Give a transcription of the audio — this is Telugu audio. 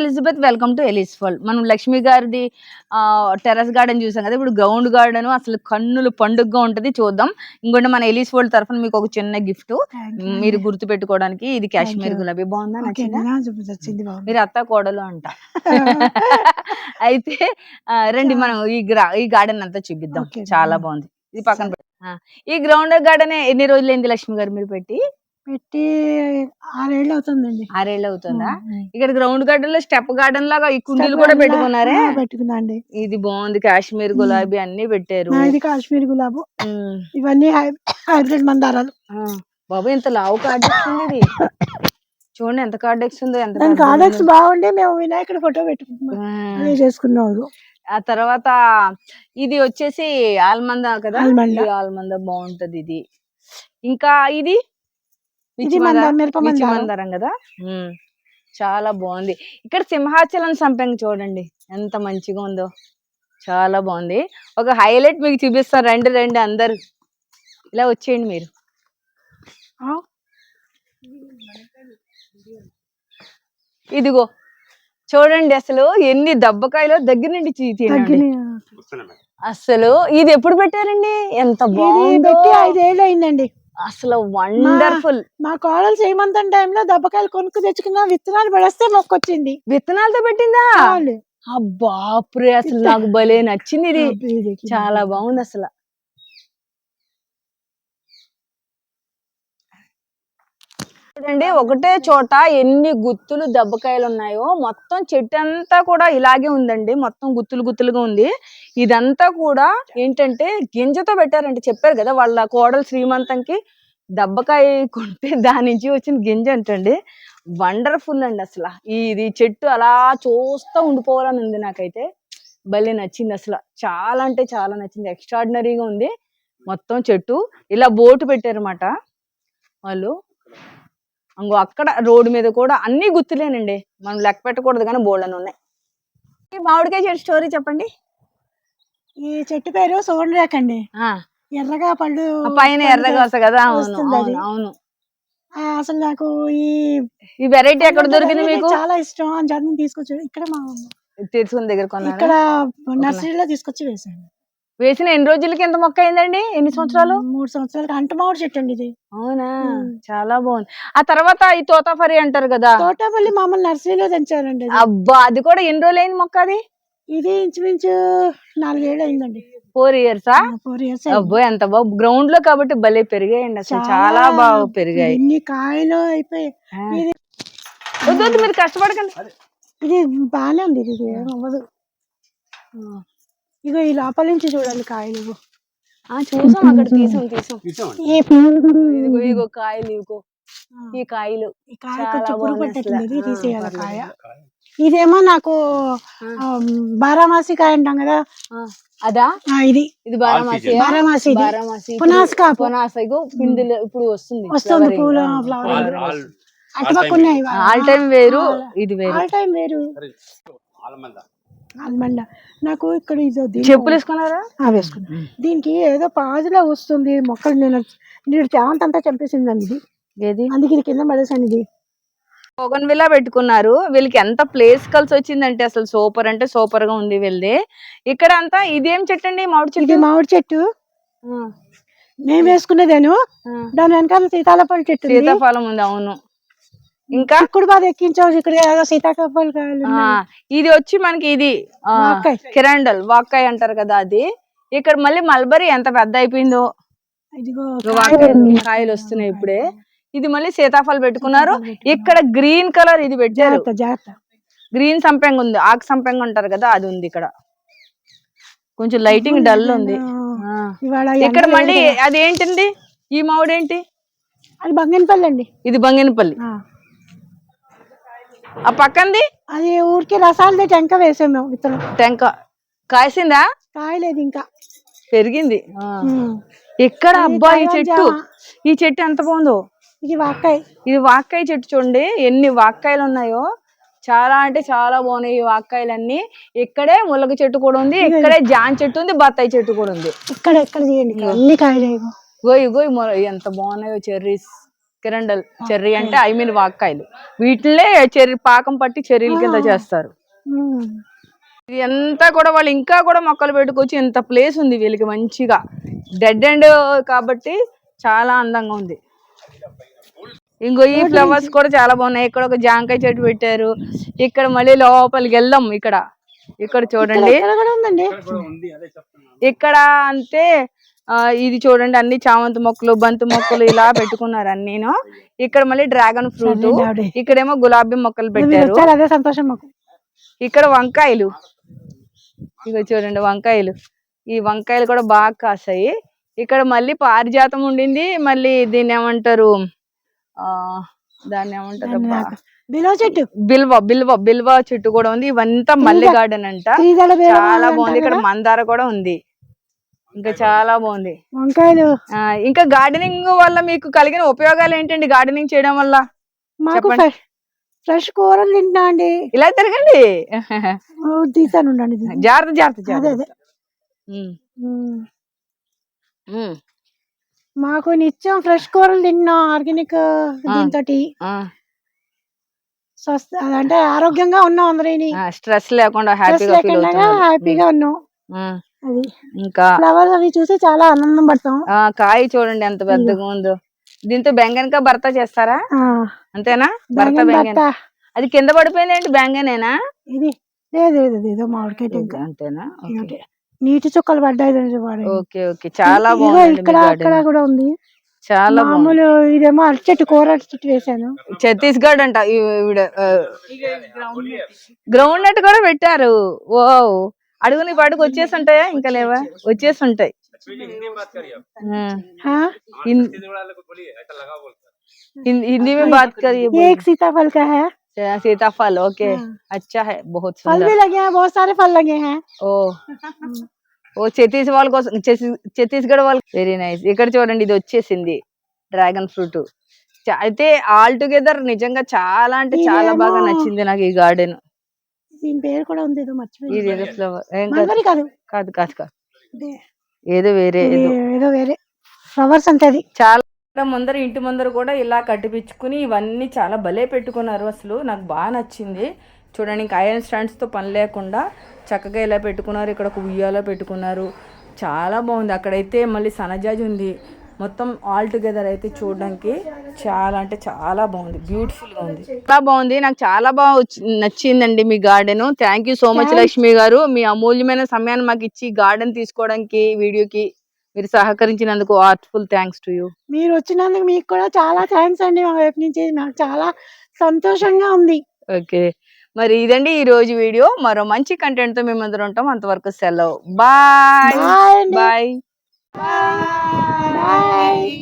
Elizabeth welcome to Eli's world మనం లక్ష్మి గారిది టెర్రస్ గార్డెన్ చూసాం కదా ఇప్పుడు గ్రౌండ్ గార్డెన్ అసలు కన్నులు పండుగగా ఉంటది చూద్దాం. ఇంకోటి మన ఎలిస్ వరల్డ్ తరఫున మీకు ఒక చిన్న గిఫ్ట్ మీరు గుర్తు పెట్టుకోవడానికి ఇది కాశ్మీర్. గులాబీ. బాగుందా? నచ్చిందా? మీరు అత్త కోడలు అంట. అయితే రండి మనం ఈ గ్రా ఈ గార్డెన్ అంతా చూపిద్దాం. చాలా బాగుంది. ఇది పక్కన ఈ గ్రౌండ్ గార్డెన్ ఎన్ని రోజులైంది లక్ష్మి గారు మీరు పెట్టి? పెట్టి ఆరేళ్ళు అవుతుందండి ఆరేళ్ళు అవుతుందా. ఇక్కడ గ్రౌండ్ గార్డెన్లో స్టెప్ గార్డెన్ లాగా ఈ కుండీలు కూడా పెట్టుకున్నారే? ఆ, పెట్టుకున్నా అండి ఇది బాగుంది. కాశ్మీర్ గులాబీ అన్ని పెట్టారు. ఇది కాశ్మీర్ గులాబు. ఇవన్నీ హైబ్రిడ్ మందారాలు. బాబు ఇంత లావు కార్డెక్స్ ఉంది ఇది. చూడండి ఎంత కార్డెక్స్ ఉందో ఎంత ఉందో. బాగుండి మేము వినాయకుడి ఫోటో పెట్టుకున్నాం. ఆ, అదే చేసుకున్నాం ఆ తర్వాత ఇది వచ్చేసి ఆల్మంద కదా? ఆల్మంద బాగుంటది ఇది. ఇంకా ఇది? ఇది మిర్చి మందారం, మందారం- మిరప మిర్చి మందారం. మందారం కదా. చాలా బాగుంది. ఇక్కడ సింహాచలం సంపెంగ చూడండి. ఎంత మంచిగా ఉందో. చాలా బాగుంది. ఒక హైలైట్ మీకు చూపిస్తాను రండి రండి అందరు. ఇలా వచ్చేయండి మీరు. ఇదిగో. చూడండి అసలు ఎన్ని దబ్బకాయలు దగ్గర నుండి అసలు ఇది ఎప్పుడు పెట్టారండి? ఎంత బాగుందో. పెట్టి ఐదేళ్ళు అయిందండి. అసలు వండర్ఫుల్. మా కోడలు చేయమంతం టైంలో దెబ్బకాయలు కొనుక్కు తెచ్చుకున్న విత్తనాలు పడేస్తే మొక్కొచ్చింది. విత్తనాలతో పెట్టిందా. అబ్బాపురే అసలు నాకు భలే నచ్చింది ఇది. చాలా బాగుంది అసలు. చూడండి ఒకటే చోట ఎన్ని గుత్తులు దెబ్బకాయలు ఉన్నాయో మొత్తం చెట్టు అంతా కూడా ఇలాగే ఉందండి. మొత్తం గుత్తులు గుత్తులుగా ఉంది. ఇదంతా కూడా ఏంటంటే గింజతో పెట్టారంటే చెప్పారు కదా వాళ్ళ కోడలు శ్రీమంతంకి దెబ్బకాయ కొంటే దాని నుంచి వచ్చిన గింజ అంటండి. వండర్ఫుల్ అండి అసలు. ఇది చెట్టు అలా చూస్తూ ఉండిపోవాలని ఉంది నాకైతే. భలే నచ్చింది అసలు. చాలా అంటే చాలా నచ్చింది. ఎక్స్ట్రాడినరీగా ఉంది. మొత్తం చెట్టు. ఇలా బోటు పెట్టారన్నమాట వాళ్ళు. అంగో అక్కడ రోడ్డు మీద కూడా అన్ని గుర్తులేనండి. మనం లెక్క పెట్టకూడదు కానీ బోల్డని ఉన్నాయి. ఈ మామిడికాయ చెట్టు స్టోరీ చెప్పండి. ఈ చెట్టు పేరు సువర్ణరేఖ అండి. ఎర్రగా పళ్ళు పైన ఎర్రగా వస్తాయి కదా అవును అసలు నాకు ఈ ఈ వెరైటీ ఎక్కడ దొరికింది మీకు? చాలా ఇష్టం. అని చెప్పి తీసుకొచ్చి ఇక్కడ మా తెలుసుకుని దగ్గర ఇక్కడ నర్సరీలో తీసుకొచ్చి వేసాను వేసిన ఎన్ని రోజులకి ఎంత మొక్క అయిందండి? ఎన్ని సంవత్సరాలు? మూడు సంవత్సరాలకి అంట మామిడి చెట్టు అండి ఇది. అవునా. చాలా బాగుంది. ఆ తర్వాత ఈ తోతాఫరి అంటారు కదా. తోటపల్లి మామూలు నర్సరీలో తెంచారండి. అబ్బా అది కూడా ఎన్ని రోజులు అయింది మొక్క అది? ఇది ఇంచుమించు నాలుగేళ్ళు అయిందండి ఫోర్ ఇయర్సా ఫోర్ ఇయర్స్ అబ్బో ఎంత బాగా గ్రౌండ్లో కాబట్టి భలే పెరిగాయండి అసలు. చాలా బాగా పెరిగాయి. ఎన్ని కాయలు అయిపోయి. ఇది వద్దు మీరు కష్టపడకండి. ఇది బాగానే ఉంది ఇది అవ్వదు. ఇగో ఈ లోపల నుంచి చూడండి కాయలు ఇగో. ఆ చూసాం అక్కడ తీసాం తీసాం. కూడా ఇదిగో ఇగో కాయలు ఇగో ఈ కాయలు. ఈ కాయ కొంచెం పురుగు అసలు. తీసేయాలి కాయ. ఇదేమో నాకు బారామాసి కాయ అంటాం కదా. ఆ, అదా? ఆ, ఇది. ఇది బారామాసి బారామాసి ఇది. బారామాసి పునాస కాపు. పునాస ఇగో పిందులు ఇప్పుడు వస్తుంది. వస్తుంది పూల ఫ్లవర్ అటుపక్క ఉన్నాయి ఆల్ టైం వేరు ఇది వేరు. ఆల్ టైం వేరు. ఆల్మండ నాకు ఇక్కడ ఇది చెప్పులు వేసుకున్నారా? వేసుకున్నా. దీనికి ఏదో పాజులా వస్తుంది మొక్కలు నేను నీడు చావంత అంతా చంపేసిందండి ఇది. ఏది? అందుకే ఇది కింద పడేసాను ఇది. పొగన్ విలా పెట్టుకున్నారు. వీళ్ళకి ఎంత ప్లేస్ కలిసి వచ్చిందంటే అసలు సూపర్ అంటే సూపర్గా ఉంది వీళ్ళది. ఇక్కడ అంతా ఇదేం చెట్టు అండి? మామిడి చెట్టు? మామిడి చెట్టు. నేను వేసుకునేదాను. దాని వెనకాల సీతాలపల్లి చెట్టు. సీతాఫలం ఉంది అవును. ఇంకా? చిక్కుడు బాధ ఎక్కించావు ఇక్కడ సీతాఫల కాయలు. ఇది వచ్చి మనకి ఇది. కిరండల్ వాక్కాయ అంటారు కదా అది. ఇక్కడ మళ్ళీ మల్బరీ ఎంత పెద్ద అయిపోయిందో? కాయలు. వస్తున్నాయి ఇప్పుడే. ఇది మళ్ళీ సీతాఫలం పెట్టుకున్నారు. ఇక్కడ గ్రీన్ కలర్ ఇది పెట్టారు. గ్రీన్ సంపెంగ ఉంది ఆకు సంపెంగ అంటారు కదా అది ఉంది ఇక్కడ. కొంచెం లైటింగ్ డల్ ఉంది. ఇక్కడ మళ్ళీ. అది ఏంటండి ఈ మామిడి ఏంటి అది బంగినపల్లి అండి. ఇది బంగినపల్లి. ఆ. పక్కంది? అది ఊరికే రసాలతో టెంక వేసాం మేము విత్తనం. టెంక. కాసిందా కాయలేదు ఇంకా. పెరిగింది. ఇక్కడ ఇది అబ్బా ఈ చెట్టు. ఈ చెట్టు ఎంత బాగుందో? ఇది వాక్కాయ. ఇది వాక్కాయ చెట్టు చూడండి. ఎన్ని వాక్కాయలు ఉన్నాయో. చాలా అంటే చాలా బాగున్నాయి ఈ వాక్కాయలన్నీ. ఇక్కడే ములగ చెట్టు కూడా ఉంది. ఇక్కడే జాన్ చెట్టు ఉంది. బత్తాయి చెట్టు కూడా ఉంది. ఇక్కడ ఇక్కడ చేయండి ఇగో. ఇగో ఎంత బాగున్నాయో చెర్రీస్. కిరండల్ చెర్రీ అంటే ఐ మీన్ వాక్కాయలు. వీటిలే చెర్రీ పాకం పట్టి చెర్రీల కింద చేస్తారు. ఇది అంతా కూడా వాళ్ళు ఇంకా కూడా మొక్కలు పెట్టుకోవచ్చు ఇంత ప్లేస్ ఉంది వీళ్ళకి మంచిగా. డెడ్ ఎండ్ కాబట్టి చాలా అందంగా ఉంది. ఇంకో ఈ ఫ్లవర్స్ కూడా చాలా బాగున్నాయి. ఇక్కడ ఒక జాంకాయ చెట్టు పెట్టారు. ఇక్కడ మళ్ళీ లోపలికి వెళ్దాం ఇక్కడ. ఇక్కడ చూడండి. ఇక్కడ కూడా ఇది చూడండి అన్ని చామంతి మొక్కలు బంతి మొక్కలు ఇలా పెట్టుకున్నారు అన్నీను. ఇక్కడ మళ్ళీ డ్రాగన్ ఫ్రూట్? ఇక్కడేమో గులాబీ మొక్కలు పెట్టారు. అదే సంతోషం మాకు. ఇక్కడ వంకాయలు. ఇగో చూడండి వంకాయలు. ఈ వంకాయలు కూడా బాగా కాసాయి. ఇక్కడ మళ్ళీ పారిజాతం ఉండింది. మళ్ళీ దీన్ని ఏమంటారు? ఆ దాన్ని ఏమంటారు అబ్బా? బిలో చెట్టు. బిల్వ బిల్వ బిల్వ చెట్టు కూడా ఉంది. ఇవంతా మల్లె గార్డెన్ అంట. చాలా బాగుంది. ఇక్కడ. మందార కూడా ఉంది. ఇంకా చాలా బాగుంది. వంకాయలు. ఇంకా గార్డెనింగ్ వల్ల మీకు కలిగిన ఉపయోగాలు ఏంటండి గార్డెనింగ్ చేయడం వల్ల? మాకు. ఫ్రెష్ కూరలు తింటున్నా అండి. ఇలా తిరగండి. తీసాను ఉండండి. జాగ్రత్త జాగ్రత్త మాకు నిత్యం ఫ్రెష్ కూరలు తింటున్నాం ఆర్గానిక్ దీంతో స్వస్థ అంటే ఆరోగ్యంగా ఉన్నాం అందరిని స్ట్రెస్ లేకుండా హ్యాపీగా ఉన్నాం. అది. ఇంకా ఫ్లవర్స్ అవి చూసి చాలా ఆనందం పడతాం. ఆ కాయ చూడండి ఎంత పెద్దగా ఉందో. దీంతో బెంగన్కా భర్త చేస్తారా? ఆ, అంతేనా? భర్త బెంగన్. అది కింద పడిపోయింది ఏంటి బెంగనేనా? ఇది. లేదు లేదు లేదు, ఏదో మామిడికాయ టెంక. అంతేనా. నీటి చుక్కలు పడ్డాయి. Okay okay. చాలా బాగుంది ఇక్కడ అక్కడ కూడా ఉంది. చాలా మామూలు ఇదేమో అరటి చెట్టు కూర అరటి చెట్టు వేసాను ఛత్తీస్గఢ్ అంట గ్రౌండ్ నట్ కూడా పెట్టారు. ఓ అడుగుని పాటుకు వచ్చేసి ఉంటాయా ఇంకా లేవా వచ్చేసి ఉంటాయి हाँ, हाँ हिं- हिं- हिंदी में बात करिए ये एक सीताफल का है बोलिए। सीताफल ओके हाँ। अच्छा है बहुत फल भी सुंदर लगे हैं बहुत सारे फल लगे हैं ఓ ఓ ఛత్తీస్ వాళ్ళ కోసం ఛత్తీస్- ఛత్తీస్గఢ్ వాళ్ళ వెరీ నైస్ ఇక్కడ చూడండి ఇది వచ్చేసింది డ్రాగన్ ఫ్రూట్ అయితే ఆల్ టుగెదర్ నిజంగా చాలా అంటే చాలా బాగా ఇదేమో- నచ్చింది నాకు ఈ గార్డెన్ దీని పేరు కూడా ఉంది ఏదో మర్చిపోయింది ఇది ఏదో ఫ్లవర్ ఏం కాదు. మల్బరీ కాదు. కాదు కాదు కాదు. ఇదే. ఏదో వేరే ఇది ఏదో. ఏదో వేరే. ఫ్లవర్స్ అంటే అది. చాలా ముందర ఇంటి ముందర కూడా ఇలా కట్టిపించుకుని ఇవన్నీ చాలా భలే పెట్టుకున్నారు అసలు. నాకు బాగా నచ్చింది. చూడండి ఇంకా ఐరన్ స్టాండ్స్తో పని లేకుండా చక్కగా ఇలా పెట్టుకున్నారు. ఇక్కడ ఒక ఉయ్యాలో పెట్టుకున్నారు. చాలా బాగుంది. అక్కడైతే మళ్ళీ సనజాజి ఉంది. మొత్తం ఆల్ టుగెదర్ అయితే చూడడానికి చాలా అంటే చాలా బాగుంది. బ్యూటిఫుల్గా ఉంది. చాలా బాగుంది. నాకు చాలా బాగా నచ్చిందండి మీ garden thank you so much Lakshmi garu. మీ అమూల్యమైన సమయాన్ని మాకు ఇచ్చి గార్డెన్ తీసుకోవడానికి వీడియోకి మీరు సహకరించినందుకు ఆర్ట్ఫుల్ థ్యాంక్స్ టు యూ మీరు వచ్చినందుకు మీకు కూడా చాలా థ్యాంక్స్ అండి మా వైపు నుంచి. నాకు చాలా సంతోషంగా ఉంది. ఓకే. మరి ఇదండి ఈ రోజు వీడియో. మరో మంచి కంటెంట్తో మేము అందరం ఉంటాం. అంతవరకు సెలవు. బాయ్ బాయ్ అండి బాయ్ బాయ్